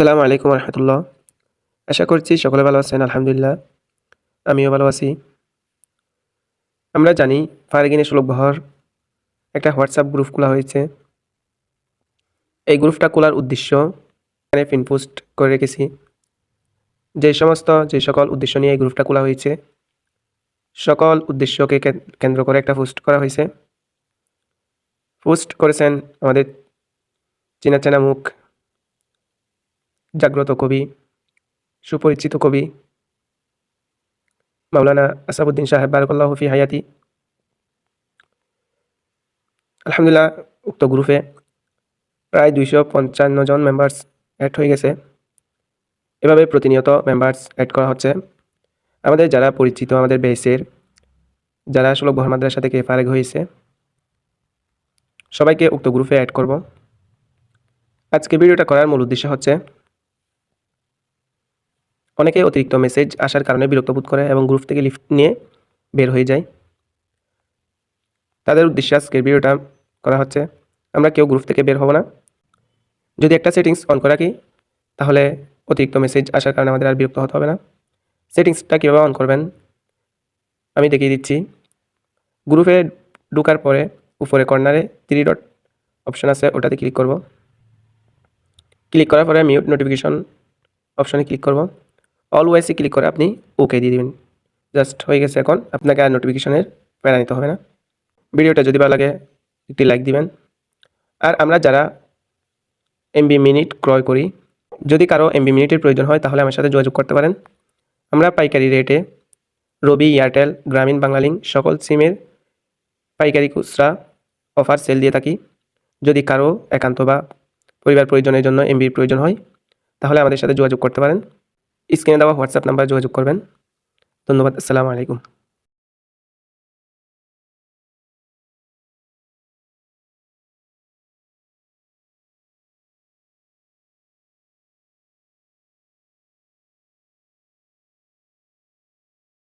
আসসালামু আলাইকুম রহমতুল্লাহ আশা করছি সকলে ভালো আছেন, আলহামদুলিল্লাহ। আমিও ভালো আছি। আমরা জানি ফারগিনে সুলভ বহর একটা হোয়াটসঅ্যাপ গ্রুপ খোলা হয়েছে। এই গ্রুপটা খোলার উদ্দেশ্য এখানে পিন পোস্ট করে রেখেছি। যে সমস্ত, যে সকল উদ্দেশ্য নিয়ে এই গ্রুপটা খোলা হয়েছে, সকল উদ্দেশ্যকে কেন্দ্র করে একটা পোস্ট করা হয়েছে। পোস্ট করেছেন আমাদের চেনা চেনা মুখ জাগ্রত কবি, সুপরিচিত কবি মাওলানা আসাবুদ্দিন সাহেব, বারকাল্লাহ হফি হায়াতি। আলহামদুলিল্লাহ, উক্ত গ্রুপে প্রায় দুইশো পঞ্চান্ন জন মেম্বার্স অ্যাড হয়ে গেছে। এভাবে প্রতিনিয়ত মেম্বার্স অ্যাড করা হচ্ছে। আমাদের যারা পরিচিত, আমাদের বেসের যারা সুলভ বহর মাদ্রাসা থেকে ফারেক হয়েছে, সবাইকে উক্ত গ্রুপে অ্যাড করব। আজকে ভিডিওটা করার মূল উদ্দেশ্য হচ্ছে অনেকে অতিরিক্ত মেসেজ আসার কারণে বিরক্ত বোধ করে এবং গ্রুপ থেকে লিফট নিয়ে বের হয়ে যায়। তাদের উদ্দেশ্যে আজকের ভিডিওটা করা হচ্ছে, আমরা কেউ গ্রুপ থেকে বের হব না। যদি একটা সেটিংস অন করে রাখি তাহলে অতিরিক্ত মেসেজ আসার কারণে আমাদের আর বিরক্ত হতে হবে না। সেটিংসটা কীভাবে অন করবেন, আমি দেখিয়ে দিচ্ছি। গ্রুপে ঢোকার পরে উপরে কর্নারে থ্রি ডট অপশন আছে, ওটাতে ক্লিক করব। ক্লিক করার পরে মিউট নোটিফিকেশন অপশনে ক্লিক করব। অলওয়েসে ক্লিক করে আপনি ওকে দিয়ে দিবেন। জাস্ট হয়ে গেছে এখন। আপনাকে আর নোটিফিকেশনের প্যারা নিতে হবে না। ভিডিওটা যদি ভালো লাগে, একটি লাইক দিবেন। আর আমরা যারা এমবি মিনিট ক্রয় করি, যদি কারও এমবি মিনিটের প্রয়োজন হয়, তাহলে আমার সাথে যোগাযোগ করতে পারেন। আমরা পাইকারি রেটে রবি এয়ারটেল গ্রামীণ বাংলালিংক সকল সিমের পাইকারি খুচরা অফার সেল দিয়ে থাকি। যদি কারও একান্ত বা পরিবার প্রয়োজনের জন্য এমবির প্রয়োজন হয়, তাহলে আমাদের সাথে যোগাযোগ করতে পারেন। স্ক্রিনে দেওয়া হোয়াটসঅ্যাপ নাম্বার যোগাযোগ করবেন ধন্যবাদ আসসালামু আলাইকুম